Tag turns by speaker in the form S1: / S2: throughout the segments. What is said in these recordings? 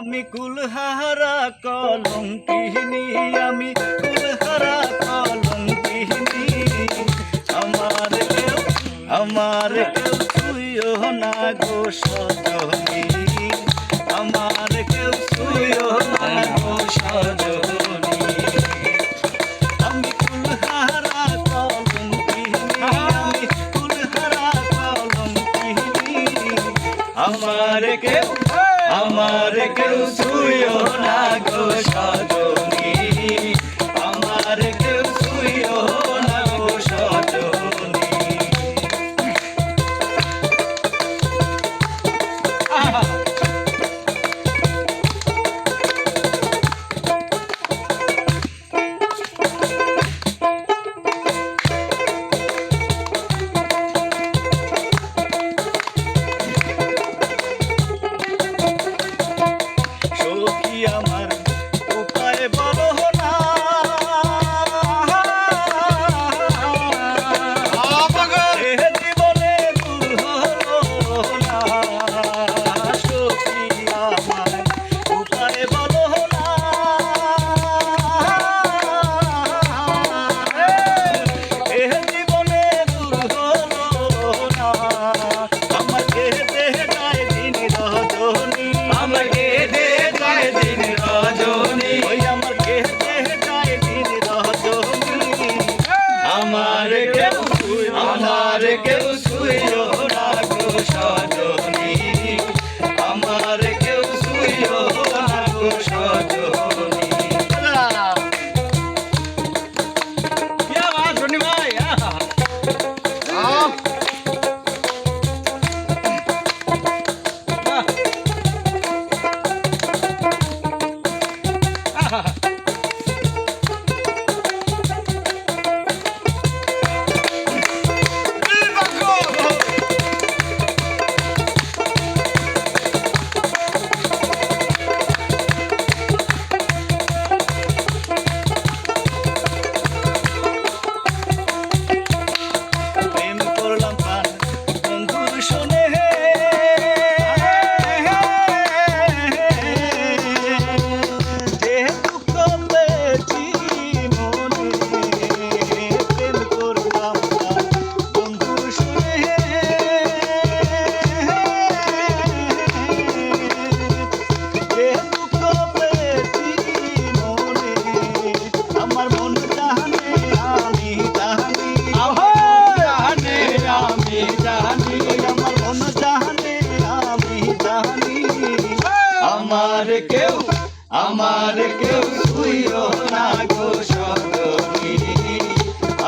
S1: আমি কুলহারা কলঙ্কিনি, আমি কুলহারা কলঙ্কিনি। আমার কেউ আমার কেউ তুইও না গো সজনী। আমার কেউ তুইও না গো সজনী। আমার কেউ আমার কেউ ছুঁয়ো না গো সাজনী। amor. কেউ শুয়েও না গো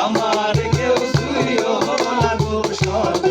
S1: আমার
S2: কেউ সুরিয় গো
S1: সদ